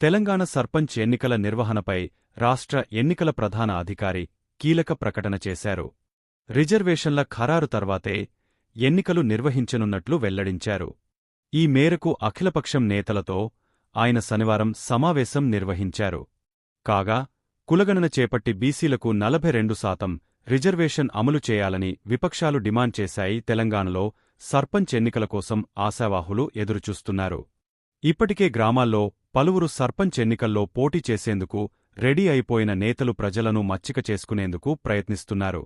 తెలంగాణ సర్పంచ్ ఎన్నికల నిర్వహణపై రాష్ట్ర ఎన్నికల ప్రధాన అధికారి కీలక ప్రకటన చేశారు. రిజర్వేషన్ల ఖరారు తర్వాతే ఎన్నికలు నిర్వహించనున్నట్లు వెల్లడించారు. ఈ మేరకు అఖిలపక్షం నేతలతో ఆయన శనివారం సమావేశం నిర్వహించారు. కాగా కులగణన చేపట్టి బీసీలకు నలభై రెండు శాతం రిజర్వేషన్ అమలు చేయాలని విపక్షాలు డిమాండ్ చేశాయి. తెలంగాణలో సర్పంచ్ ఎన్నికల కోసం ఆశావాహులు ఎదురుచూస్తున్నారు. ఇప్పటికే గ్రామాల్లో పలువురు సర్పంచ్ ఎన్నికల్లో పోటీ చేసేందుకు రెడీ అయిపోయిన నేతలు ప్రజలను మచ్చిక చేసుకునేందుకు ప్రయత్నిస్తున్నారు.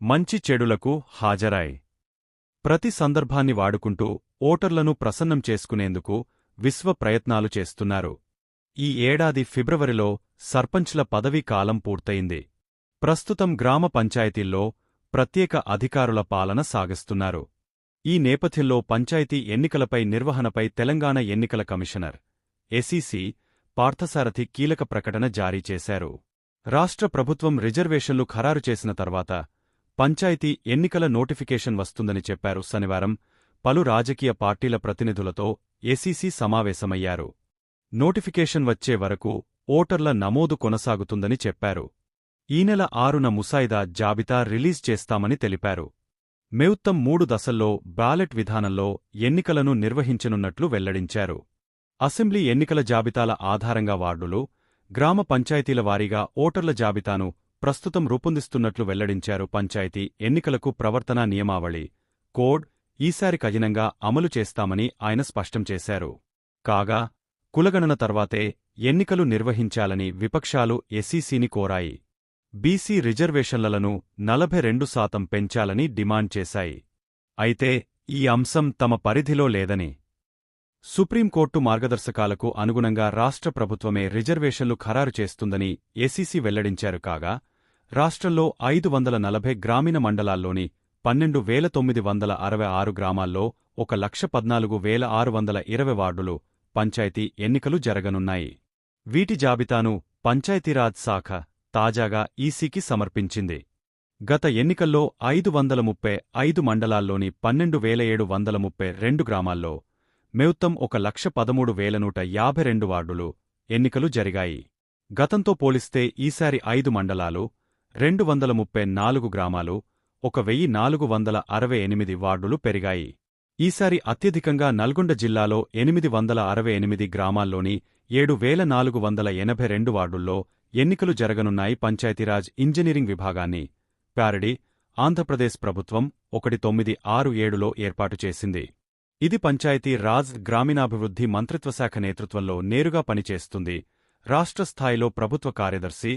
మంచి చెడులకు హాజరాయ్. ప్రతి సందర్భాన్ని వాడుకుంటూ ఓటర్లను ప్రసన్నం చేసుకునేందుకు విశ్వ ప్రయత్నాలు చేస్తున్నారు. ఈ ఏడాది ఫిబ్రవరిలో సర్పంచ్ల పదవీ కాలం పూర్తయింది. ప్రస్తుతం గ్రామ పంచాయతీల్లో ప్రత్యేక అధికారుల పాలన సాగిస్తున్నారు. ఈ నేపథ్యంలో పంచాయతీ ఎన్నికలపై నిర్వహణపై తెలంగాణ ఎన్నికల కమిషనర్ ఎసిసి పార్థసారథి కీలక ప్రకటన జారీ చేశారు. రాష్ట్ర ప్రభుత్వం రిజర్వేషన్లు ఖరారు చేసిన తర్వాత పంచాయతీ ఎన్నికల నోటిఫికేషన్ వస్తుందని చెప్పారు. శనివారం పలు రాజకీయ పార్టీల ప్రతినిధులతో ఎసిసి సమావేశమయ్యారు. నోటిఫికేషన్ వచ్చే వరకు ఓటర్ల నమోదు కొనసాగుతుందని చెప్పారు. ఈ నెల ఆరున ముసాయిదా జాబితా రిలీజ్ చేస్తామని తెలిపారు. మెవుత్తం మూడు దశల్లో బ్యాలెట్ విధానంలో ఎన్నికలను నిర్వహించనున్నట్లు వెల్లడించారు. అసెంబ్లీ ఎన్నికల జాబితాల ఆధారంగా వార్డులు గ్రామ పంచాయతీల వారీగా ఓటర్ల జాబితాను ప్రస్తుతం రూపొందిస్తున్నట్లు వెల్లడించారు పంచాయతీ ఎన్నికలకు ప్రవర్తనా నియమావళి. కోడ్ ఈసారి కఠినంగా అమలు చేస్తామని ఆయన స్పష్టం చేశారు. కాగా కులగణన తర్వాతే ఎన్నికలు నిర్వహించాలని విపక్షాలు ఎస్సీసీని కోరాయి. బీసీ రిజర్వేషన్లను నలభై రెండు శాతం పెంచాలని డిమాండ్ చేశాయి. అయితే ఈ అంశం తమ పరిధిలో లేదని సుప్రీంకోర్టు మార్గదర్శకాలకు అనుగుణంగా రాష్ట్ర ప్రభుత్వమే రిజర్వేషన్లు ఖరారు చేస్తుందని ఏసీసీ వెల్లడించారు కాగా రాష్ట్రంలో ఐదు వందల నలభై గ్రామీణ మండలాల్లోని పన్నెండు వేల తొమ్మిది వందల అరవై ఆరు గ్రామాల్లో ఒక లక్ష పద్నాలుగు వేల ఆరు వందల ఇరవై వార్డులు పంచాయతీ ఎన్నికలు జరగనున్నాయి. వీటి జాబితాను పంచాయతీరాజ్ శాఖ తాజాగా ఈసీకి సమర్పించింది. గత ఎన్నికల్లో ఐదు వందల ముప్పై ఐదు మండలాల్లోని పన్నెండు వేల ఏడు వందల ముప్పై రెండు గ్రామాల్లో మెవుత్తం ఒక లక్ష పదమూడు వేల నూట యాభై రెండు వార్డులు ఎన్నికలు జరిగాయి. గతంతో పోలిస్తే ఈసారి ఐదు మండలాలు రెండు వందల ముప్పై నాలుగు గ్రామాలు ఒక వెయ్యి నాలుగు వందల అరవై ఎనిమిది వార్డులు పెరిగాయి. ఈసారి అత్యధికంగా నల్గొండ జిల్లాలో ఎనిమిది వందల అరవై ఎనిమిది గ్రామాల్లోని ఏడు వేల నాలుగు వందల ఎనభై రెండు వార్డుల్లో ఎన్నికలు జరగనున్నాయి పంచాయతీరాజ్ ఇంజనీరింగ్ విభాగాన్ని. ప్యారడీ ఆంధ్రప్రదేశ్ ప్రభుత్వం ఒకటి తొమ్మిది ఆరు ఏడులో ఏర్పాటు చేసింది. ఇది పంచాయతీ రాజ్ గ్రామీణాభివృద్ధి మంత్రిత్వశాఖ నేతృత్వంలో నేరుగా పనిచేస్తుంది. రాష్ట్ర స్థాయిలో ప్రభుత్వ కార్యదర్శి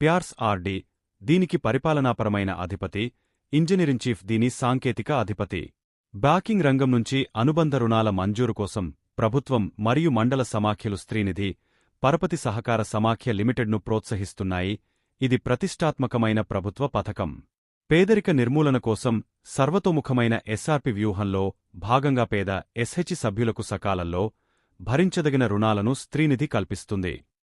ప్యార్స్ ఆర్డి దీనికి పరిపాలనాపరమైన అధిపతి ఇంజనీరింగ్ చీఫ్ దీని సాంకేతిక అధిపతి. బ్యాకింగ్ రంగం నుంచి అనుబంధ రుణాల మంజూరు కోసం ప్రభుత్వం మరియు మండల సమాఖ్యలు స్త్రీనిధి పరపతి సహకార సమాఖ్య లిమిటెడ్ను ప్రోత్సహిస్తున్నాయి. ఇది ప్రతిష్టాత్మకమైన ప్రభుత్వ పథకం. పేదరిక నిర్మూలన కోసం సర్వతోముఖమైన ఎస్ఆర్పి వ్యూహంలో భాగంగా పేద ఎస్హెచ్ సభ్యులకు సకాలంలో భరించదగిన రుణాలను స్త్రీనిధి కల్పిస్తుంది.